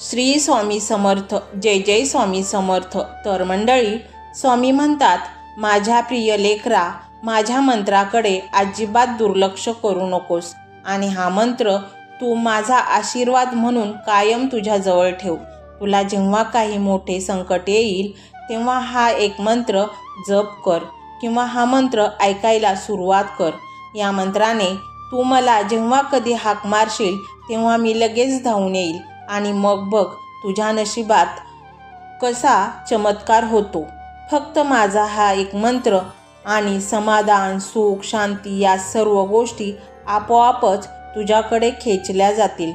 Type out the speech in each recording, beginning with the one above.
श्री स्वामी समर्थ जय जय स्वामी समर्थ. तर मंडळी स्वामी म्हणतात माझ्या प्रिय लेकरा माझ्या मंत्राकडे अजिबात दुर्लक्ष करू नकोस. आणि हा मंत्र तू माझा आशीर्वाद म्हणून कायम तुझ्याजवळ ठेव. तुला जेव्हा काही मोठे संकट येईल तेव्हा हा एक मंत्र जप कर किंवा हा मंत्र ऐकायला सुरुवात कर. या मंत्राने तू मला जेव्हा कधी हाक मारशील तेव्हा मी लगेच धावून येईल. आणि मग बघ तुझ्या नशिबात कसा चमत्कार होतो. फक्त माझा हा एक मंत्र आणि समाधान सुख शांती या सर्व गोष्टी आपोआपच तुझ्याकडे खेचल्या जातील.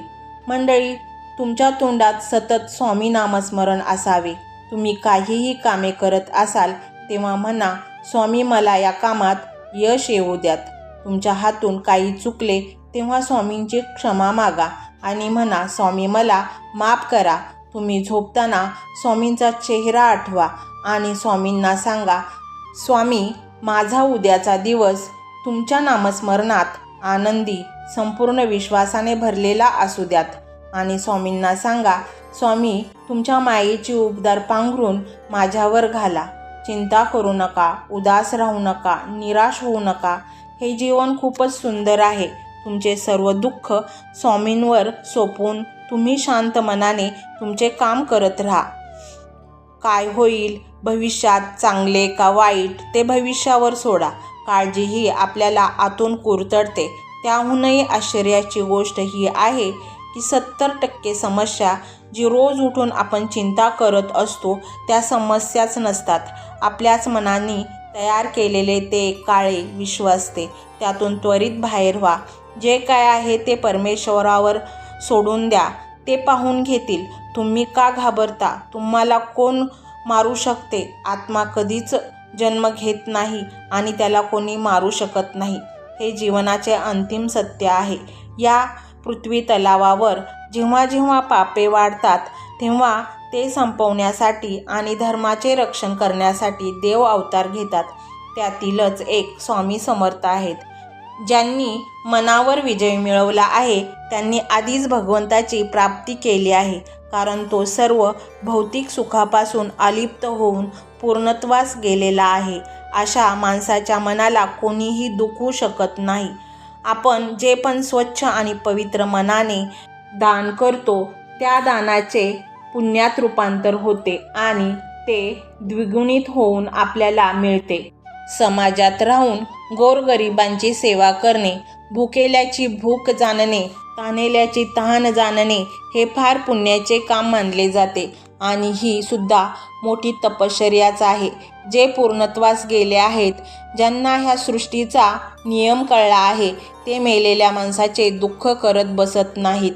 मंडळी तुमच्या तोंडात सतत स्वामी नामस्मरण असावे. तुम्ही काहीही कामे करत असाल तेव्हा म्हणा स्वामी मला या कामात यश येऊ द्यात. तुमच्या हातून काही चुकले तेव्हा स्वामींची क्षमा मागा. आणि म्हणा स्वामी मला माफ करा. तुम्ही झोपताना स्वामींचा चेहरा आठवा आणि स्वामींना सांगा स्वामी माझा उद्याचा दिवस तुमच्या नामस्मरणात आनंदी संपूर्ण विश्वासाने भरलेला असू द्यात. आणि स्वामींना सांगा स्वामी तुमच्या मायेची उबदार पांघरून माझ्यावर घाला. चिंता करू नका उदास राहू नका निराश होऊ नका. हे जीवन खूपच सुंदर आहे. तुमचे सर्व दुःख स्वामींवर सोपवून तुम्ही शांत मनाने तुमचे काम करत राहा. काय होईल? भविष्यात चांगले का वाईट ते भविष्यावर सोडा. काळजी ही आपल्याला आतून कुरतडते. त्याहूनही आश्चर्याची गोष्ट ही आहे की सत्तर टक्के समस्या जी रोज उठून आपण चिंता करत असतो त्या समस्याच नसतात. आपल्याच मनाने तयार केलेले ते काळे विश्व असते. त्यातून त्वरित बाहेर व्हा. जे काय आहे ते परमेश्वरावर सोडून द्या. ते पाहून घेतील. तुम्ही का घाबरता? तुम्हाला कोण मारू शकते? आत्मा कधीच जन्म घेत नाही आणि त्याला कोणी मारू शकत नाही. हे जीवनाचे अंतिम सत्य आहे. या पृथ्वी तलावावर जेव्हा जेव्हा पापे वाढतात तेव्हा ते संपवण्यासाठी आणि धर्माचे रक्षण करण्यासाठी देव अवतार घेतात. त्यातीलच एक स्वामी समर्थ आहेत. ज्यांनी मनावर विजय मिळवला आहे त्यांनी आधीच भगवंताची प्राप्ती केली आहे. कारण तो सर्व भौतिक सुखापासून अलिप्त होऊन पूर्णत्वास गेलेला आहे. अशा माणसाच्या मनाला कोणीही दुखू शकत नाही. आपण जे पण स्वच्छ आणि पवित्र मनाने दान करतो त्या दानाचे पुण्यात रूपांतर होते आणि ते द्विगुणित होऊन आपल्याला मिळते. समाजात राहून गोरगरिबांची सेवा करणे भुकेल्याची भूक जाणणे तानेल्याची तहान जाणणे हे फार पुण्याचे काम मानले जाते. आणि ही सुद्धा मोठी तपश्चर्याच आहे. जे पूर्णत्वास गेले आहेत ज्यांना ह्या सृष्टीचा नियम कळला आहे ते मेलेल्या माणसाचे दुःख करत बसत नाहीत.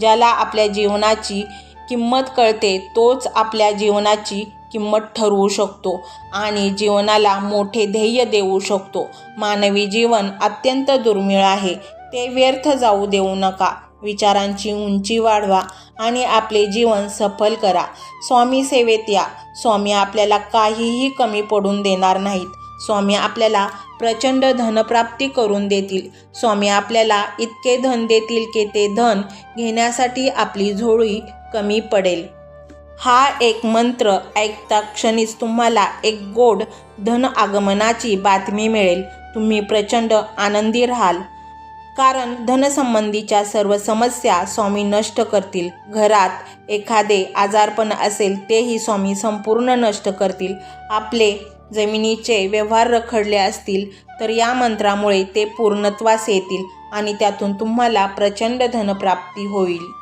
ज्याला आपल्या जीवनाची किंमत कळते तोच आपल्या जीवनाची किंमत ठरवू शकतो आणि जीवनाला मोठे ध्येय देऊ शकतो. मानवी जीवन अत्यंत दुर्मिळ आहे. ते व्यर्थ जाऊ देऊ नका. विचारांची उंची वाढवा आणि आपले जीवन सफल करा. स्वामी सेवेत या. स्वामी आपल्याला काहीही कमी पडून देणार नाहीत. स्वामी आपल्याला प्रचंड धनप्राप्ती करून देतील. स्वामी आपल्याला इतके धन देतील की ते धन घेण्यासाठी आपली झोळी कमी पडेल. हा एक मंत्र ऐकता क्षणीच तुम्हाला एक गोड धन आगमनाची बातमी मिळेल. तुम्ही प्रचंड आनंदी राहाल. कारण धनसंबंधीच्या सर्व समस्या स्वामी नष्ट करतील. घरात एखादे आजारपण असेल तेही स्वामी संपूर्ण नष्ट करतील. आपले जमिनीचे व्यवहार रखडले असतील तर या मंत्रामुळे ते पूर्णत्वास येतील आणि त्यातून तुम्हाला प्रचंड धनप्राप्ती होईल.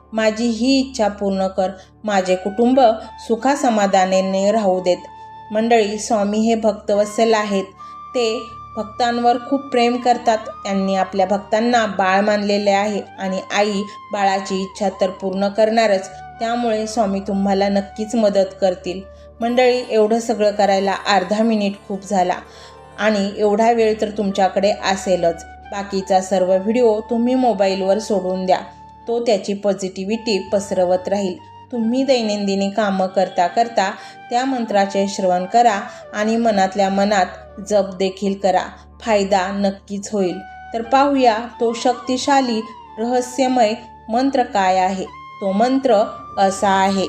माझी ही इच्छा पूर्ण कर. माझे कुटुंब सुखासमाधानाने राहू देत. मंडळी स्वामी हे भक्तवत्सल आहेत. ते भक्तांवर खूप प्रेम करतात. त्यांनी आपल्या भक्तांना बाळ मानलेले आहे आणि आई बाळाची इच्छा तर पूर्ण करणारच. त्यामुळे स्वामी तुम्हाला नक्कीच मदत करतील. मंडळी एवढं सगळं करायला अर्धा मिनिट खूप झाला आणि एवढा वेळ तर तुमच्याकडे असेलच. बाकीचा सर्व व्हिडिओ तुम्ही मोबाईलवर सोडून द्या. तो त्याची पॉझिटिव्हिटी पसरवत राहील. तुम्ही दैनंदिनी कामं करता करता त्या मंत्राचे श्रवण करा आणि मनातल्या मनात जप देखील करा. फायदा नक्कीच होईल. तर पाहूया तो शक्तिशाली रहस्यमय मंत्र काय आहे? तो मंत्र असा आहे.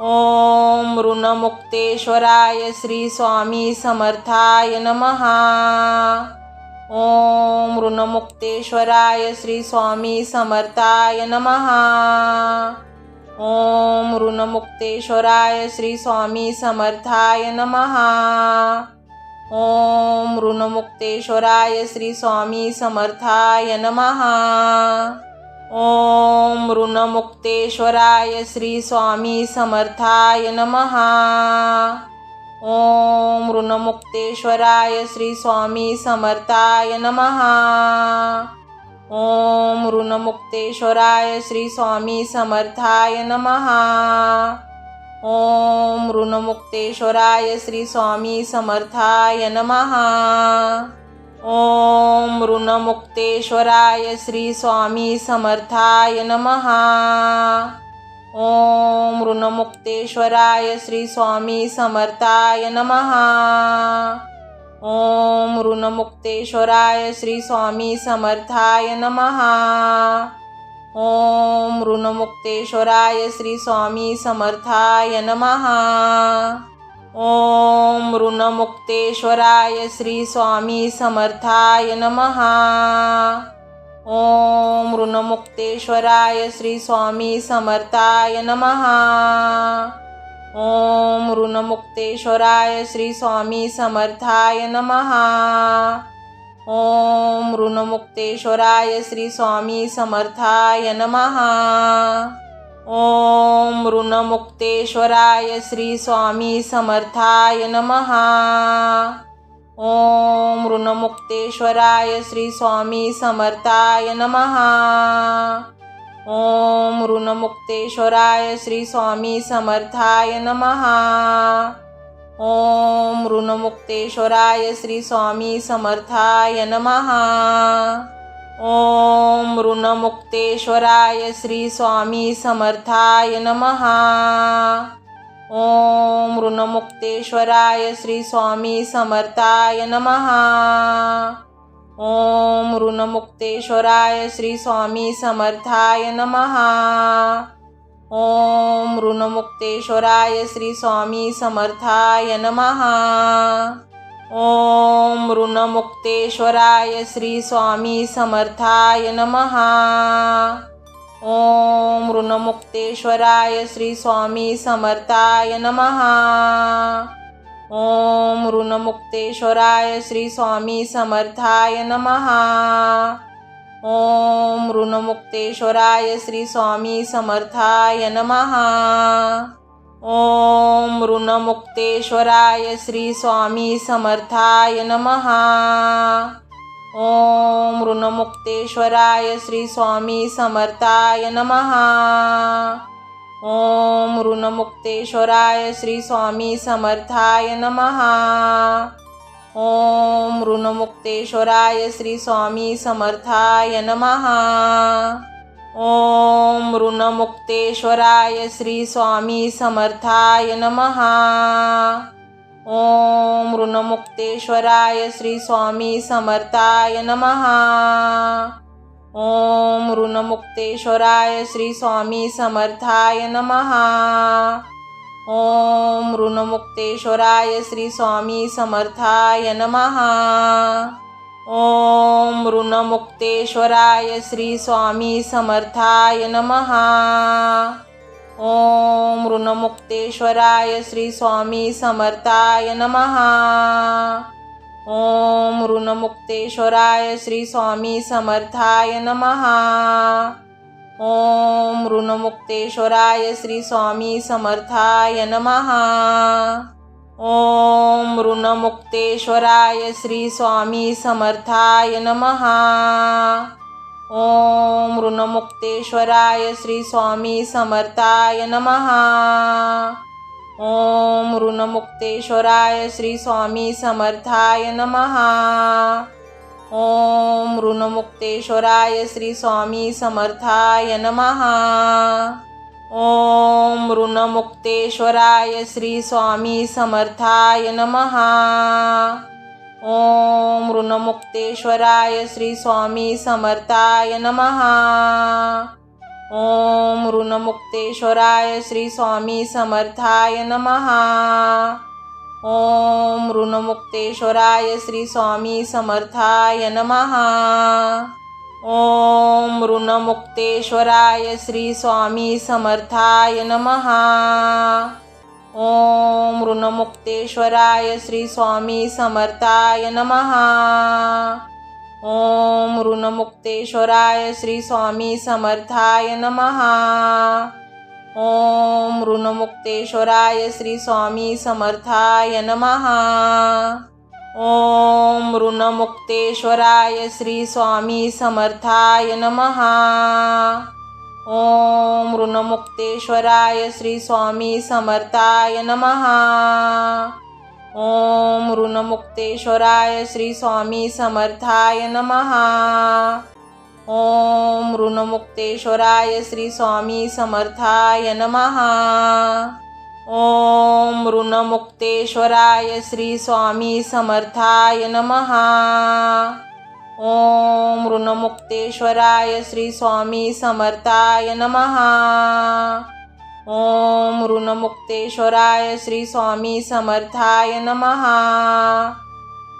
ओम ऋणमुक्तेश्वराय श्री स्वामी समर्थाय नमहा ओम ऋणमुक्तेश्वराय श्री स्वामी समर्थाय नमहा ओम ऋणमुक्तेश्वराय श्री स्वामी समर्थाय नमहा ओम ऋणमुक्तेश्वराय श्री स्वामी समर्थाय नमहा ओम ऋणमुक्तेश्वराय श्री स्वामी समर्थाय नमः। ओम ऋणमुक्तेश्वराय श्री स्वामी समर्थाय नमः। ओम ऋणमुक्तेश्वराय श्री स्वामी समर्थाय नमः। ओम ऋणमुक्तेश्वराय श्री स्वामी समर्थाय नमः। ओम ऋणमुक्तेश्वराय श्री स्वामी समर्थाय नमः। ओम ऋणमुक्तेश्वराय श्री स्वामी समर्थाय नमः। ओम ऋणमुक्तेश्वराय श्री स्वामी समर्थाय नमः। ओम ऋणमुक्तेश्वराय श्री स्वामी समर्थाय नमः। ओम ऋणमुक्तेश्वराय श्री स्वामी समर्थाय नमः। ओम ऋणमुक्तेश्वराय श्री स्वामी समर्थाय नमः। ओम ऋणमुक्तेश्वराय श्री स्वामी समर्थाय नमः। ओम ऋणमुक्तेश्वराय श्री स्वामी समर्थाय नमः। ओम ऋणमुक्तेश्वराय श्री स्वामी समर्थाय नमः। ओम ऋणमुक्तेश्वराय श्री स्वामी समर्थाय नमः। ओम ऋणमुक्तेश्वराय श्री स्वामी समर्थाय नमः। ओम ऋणमुक्तेश्वराय श्री स्वामी समर्थाय नमः। ओम ऋणमुक्तेश्वराय श्री स्वामी समर्थाय नमः। ओम ऋणमुक्तेश्वराय श्री स्वामी समर्थाय नमः। ओम ऋणमुक्तेश्वराय श्री स्वामी समर्थाय नमः। ओम ऋणमुक्तेश्वराय श्री स्वामी समर्थाय नमः। ओम ऋणमुक्तेश्वराय श्री स्वामी समर्थाय नमः। ओम ऋणमुक्तेश्वराय श्री स्वामी समर्थाय नमः। ओम ऋणमुक्तेश्वराय श्री स्वामी समर्थाय नमः। ओम ऋणमुक्तेश्वराय श्री स्वामी समर्थाय नमः। ओम ऋणमुक्तेश्वराय श्री स्वामी समर्थाय नमः। ओम ऋणमुक्तेश्वराय श्री स्वामी समर्थाय नमः। ओम ऋणमुक्तेश्वराय श्री स्वामी समर्थाय नमः। ओम ऋणमुक्तेश्वराय श्री स्वामी समर्थाय नमः। ओम ऋणमुक्तेश्वराय श्री स्वामी समर्थाय नमः। ओम ऋणमुक्तेश्वराय श्री स्वामी समर्थाय नमः। ओम ऋणमुक्तेश्वराय श्री स्वामी समर्थाय नमः। ओम ऋणमुक्तेश्वराय श्री स्वामी समर्थाय नमः। ओम ऋणमुक्तेश्वराय श्री स्वामी समर्थाय नमः। ओम ऋणमुक्तेश्वराय श्री स्वामी समर्थाय नमः। ओम ऋणमुक्तेश्वराय श्री स्वामी समर्थाय नमः। ओम ऋणमुक्तेश्वराय श्री स्वामी समर्थाय नमः। ओम ऋणमुक्तेश्वराय श्री स्वामी समर्थाय नमः। ओम ऋणमुक्तेश्वराय श्री स्वामी समर्थाय नमः। ओम ऋणमुक्तेश्वराय श्री स्वामी समर्थाय नमः। ओम ऋणमुक्तेश्वराय श्री स्वामी समर्थाय नमः। ओम ऋणमुक्तेश्वराय श्री स्वामी समर्थाय नमः। ओम ऋणमुक्तेश्वराय श्री स्वामी समर्थाय नमः। ओम ऋणमुक्तेश्वराय श्री स्वामी समर्थाय नमहा ओम ऋणमुक्तेश्वराय श्री स्वामी समर्थाय नमः। ओम ऋणमुक्तेश्वराय श्री स्वामी समर्थाय नमः। ओम ऋणमुक्तेश्वराय श्री स्वामी समर्थाय नमः। ओम ऋणमुक्तेश्वराय श्री स्वामी समर्थाय नमः। ओम ऋणमुक्तेश्वराय श्री स्वामी समर्थाय नमः। ओम ऋणमुक्तेश्वराय श्री स्वामी समर्थाय नमः। ओम ऋणमुक्तेश्वराय श्री स्वामी समर्थाय नमः। ओम ऋणमुक्तेश्वराय श्री स्वामी समर्थाय नमः। ओम ऋणमुक्तेश्वराय श्री स्वामी समर्थाय नमः। ओम ऋणमुक्तेश्वराय श्री स्वामी समर्थाय नमः। ओम ऋणमुक्तेश्वराय श्री स्वामी समर्थाय नमः। ओम ऋणमुक्तेश्वराय श्री स्वामी समर्थाय नमः।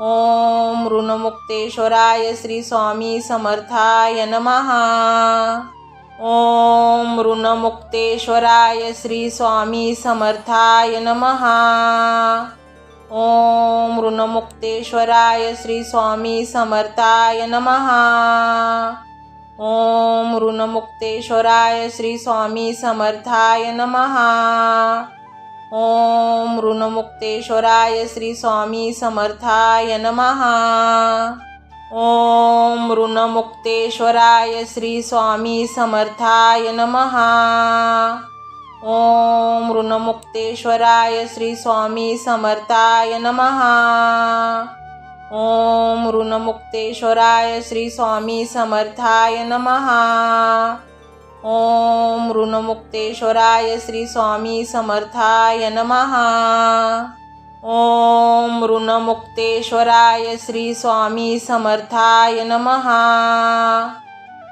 ओम ऋणमुक्तेश्वराय श्री स्वामी समर्थाय नमः। ॐ ऋणमुक्तेश्वराय श्री स्वामी समर्थाय नमः। ओम ऋणमुक्तेश्वराय श्री स्वामी समर्थाय नमः। ओम ऋणमुक्तेश्वराय श्री स्वामी समर्थाय नमः। ओम ऋणमुक्तेश्वराय श्री स्वामी समर्थाय नमः। ॐ ऋणमुक्तेश्वराय श्री स्वामी समर्थाय नमः। ओम ऋणमुक्तेश्वराय श्री स्वामी समर्थाय नमः। ओम ऋणमुक्तेश्वराय श्री स्वामी समर्थाय नमः। ओम ऋणमुक्तेश्वराय श्री स्वामी समर्थाय नमः। ओम ऋणमुक्तेश्वराय श्री स्वामी समर्थाय नमः।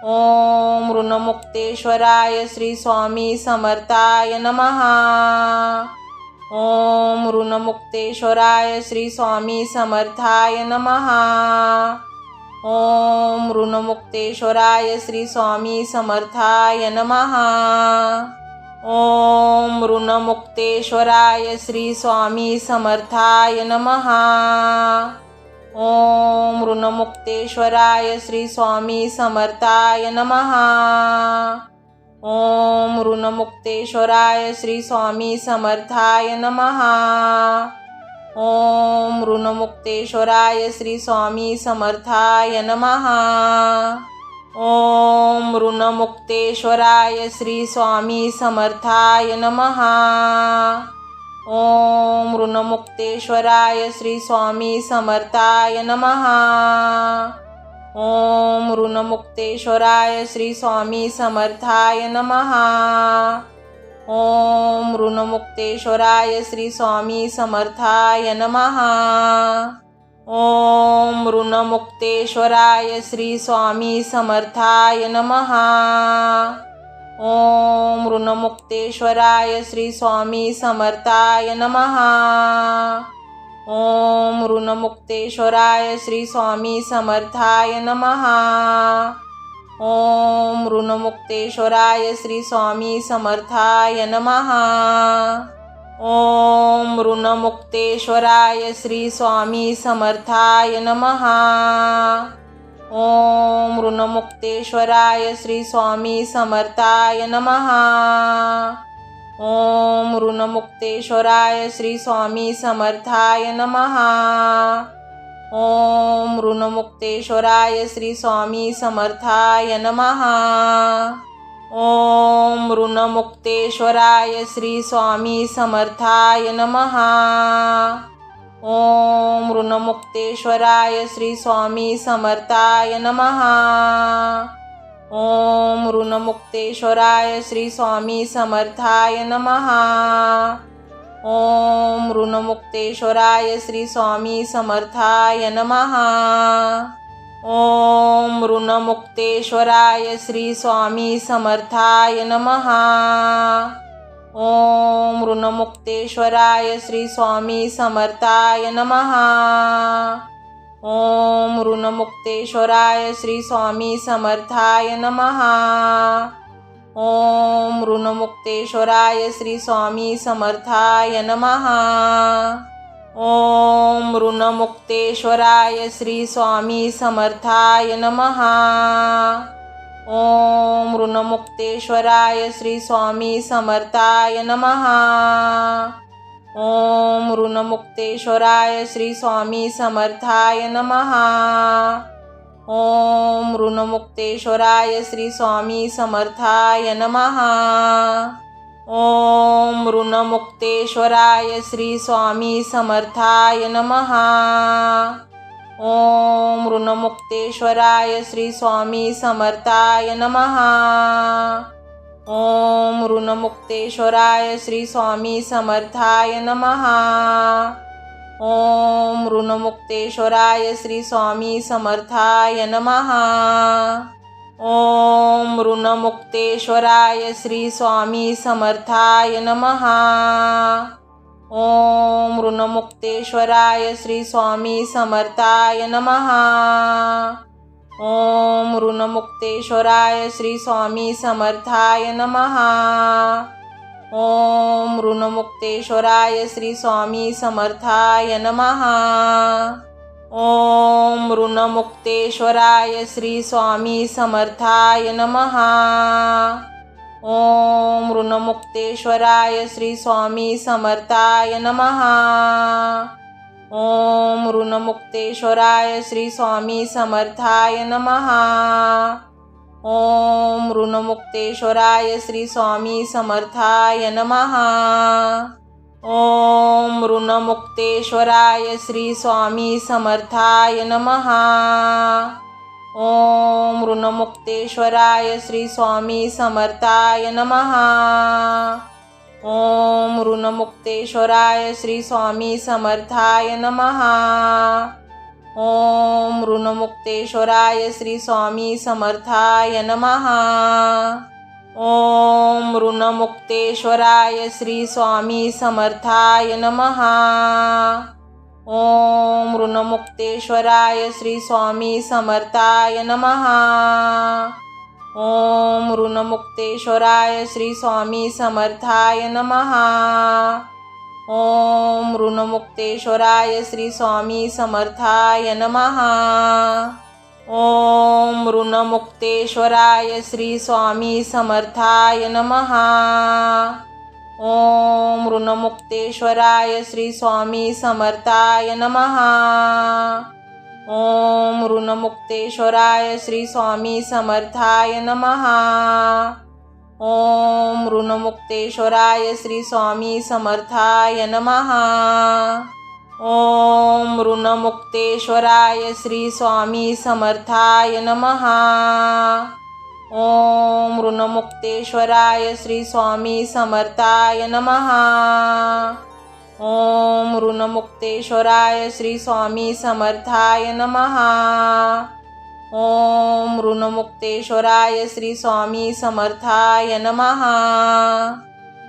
ओम ऋणमुक्तेश्वराय श्री स्वामी समर्थाय नमः। ओम ऋणमुक्तेश्वराय श्री स्वामी समर्थाय नमहा ओम ऋणमुक्तेश्वराय श्री स्वामी समर्थाय नमः। ओम ऋणमुक्तेश्वराय श्री स्वामी समर्थाय नमः। ओम ऋणमुक्तेश्वराय श्री स्वामी समर्थाय नमः। ओम ऋणमुक्तेश्वराय श्री स्वामी समर्थाय नमः। ओम ऋणमुक्तेश्वराय श्री स्वामी समर्थाय नमः। ओम ऋणमुक्तेश्वराय श्री स्वामी समर्थाय नमः। ओम ऋणमुक्तेश्वराय श्री स्वामी समर्थाय नमहा ओम ऋणमुक्तेश्वराय श्री स्वामी समर्थाय नमहा ओम ऋणमुक्तेश्वराय श्री स्वामी समर्थाय नमहा ओम ऋणमुक्तेश्वराय श्री स्वामी समर्थाय नमहा ओम ऋणमुक्तेश्वराय श्री स्वामी समर्थाय नमः। ओम ऋणमुक्तेश्वराय श्री स्वामी समर्थाय नमः। ओम ऋणमुक्तेश्वराय श्री स्वामी समर्थाय नमः। ॐ ऋणमुक्तेश्वराय श्री स्वामी समर्थाय नमः। ओम ऋणमुक्तेश्वराय श्री स्वामी समर्थाय नमः। ओम ऋणमुक्तेश्वराय श्री स्वामी समर्थाय नमः। ओम ऋणमुक्तेश्वराय श्री स्वामी समर्थाय नमः। ओम ऋणमुक्तेश्वराय श्री स्वामी समर्थाय नमः। ओम ऋणमुक्तेश्वराय श्री स्वामी समर्थाय नमः। ओम ऋणमुक्तेश्वराय श्री स्वामी समर्थाय नमः। ओम ऋणमुक्तेश्वराय श्री स्वामी समर्थाय नमः। ओम ऋणमुक्तेश्वराय श्री स्वामी समर्थाय नमहा ओम ऋणमुक्तेश्वराय श्री स्वामी समर्थाय नमः। ओम ऋणमुक्तेश्वराय श्री स्वामी समर्थाय नमः। ओम ऋणमुक्तेश्वराय श्री स्वामी समर्थाय नमः। ओम ऋणमुक्तेश्वराय श्री स्वामी समर्थाय नमहा ओम ऋणमुक्तेश्वराय श्री स्वामी समर्थाय नमहा ओम ऋणमुक्तेश्वराय श्री स्वामी समर्थाय नमहा ओम ऋणमुक्तेश्वराय श्री स्वामी समर्थाय नमहा ओम ऋणमुक्तेश्वराय श्री स्वामी समर्थाय नमहा ओम ऋणमुक्तेश्वराय श्री स्वामी समर्थाय नमहा ओम ऋणमुक्तेश्वराय श्री स्वामी समर्थाय नमहा ओम ऋणमुक्तेश्वराय श्री स्वामी समर्थाय नमहा ओम ऋणमुक्तेश्वराय श्री स्वामी समर्थाय नमहा ओम ऋणमुक्तेश्वराय श्री स्वामी समर्थाय नमः। ओम ऋणमुक्तेश्वराय श्री स्वामी समर्थाय नमः। ओम ऋणमुक्तेश्वराय श्री स्वामी समर्थाय नमः। ओम ऋणमुक्तेश्वराय श्री स्वामी समर्थाय नमः। ओम ऋणमुक्तेश्वराय श्री स्वामी समर्थाय नमः। ओम ऋणमुक्तेश्वराय श्री स्वामी समर्थाय नमः। ओम ऋणमुक्तेश्वराय श्री स्वामी समर्थाय नमः। ओम ऋणमुक्तेश्वराय श्री स्वामी समर्थाय नमः। ओम ऋणमुक्तेश्वराय श्री स्वामी समर्थाय नमः। ओम ऋणमुक्तेश्वराय श्री स्वामी समर्थाय नमः। ओम ऋणमुक्तेश्वराय श्री स्वामी समर्थाय नमः। ओम ऋणमुक्तेश्वराय श्री स्वामी समर्थाय नमहा ओम ऋणमुक्तेश्वराय श्री स्वामी समर्थाय नमहा ओम ऋणमुक्तेश्वराय श्री स्वामी समर्थाय नमहा ओम ऋणमुक्तेश्वराय श्री स्वामी समर्थाय नमहा ओम ऋणमुक्तेश्वराय श्री स्वामी समर्थाय नमहा ओम ऋणमुक्तेश्वराय श्री स्वामी समर्थाय नमः। ओम ऋणमुक्तेश्वराय श्री स्वामी समर्थाय नमः। ओम ऋणमुक्तेश्वराय श्री स्वामी समर्थाय नमः। ओम ऋणमुक्तेश्वराय श्री स्वामी समर्थाय नमः। ओम ऋणमुक्तेश्वराय श्री स्वामी समर्थाय नमः। ओम ऋणमुक्तेश्वराय श्री स्वामी समर्थाय नमः। ओम ऋणमुक्तेश्वराय श्री स्वामी समर्थाय नमः।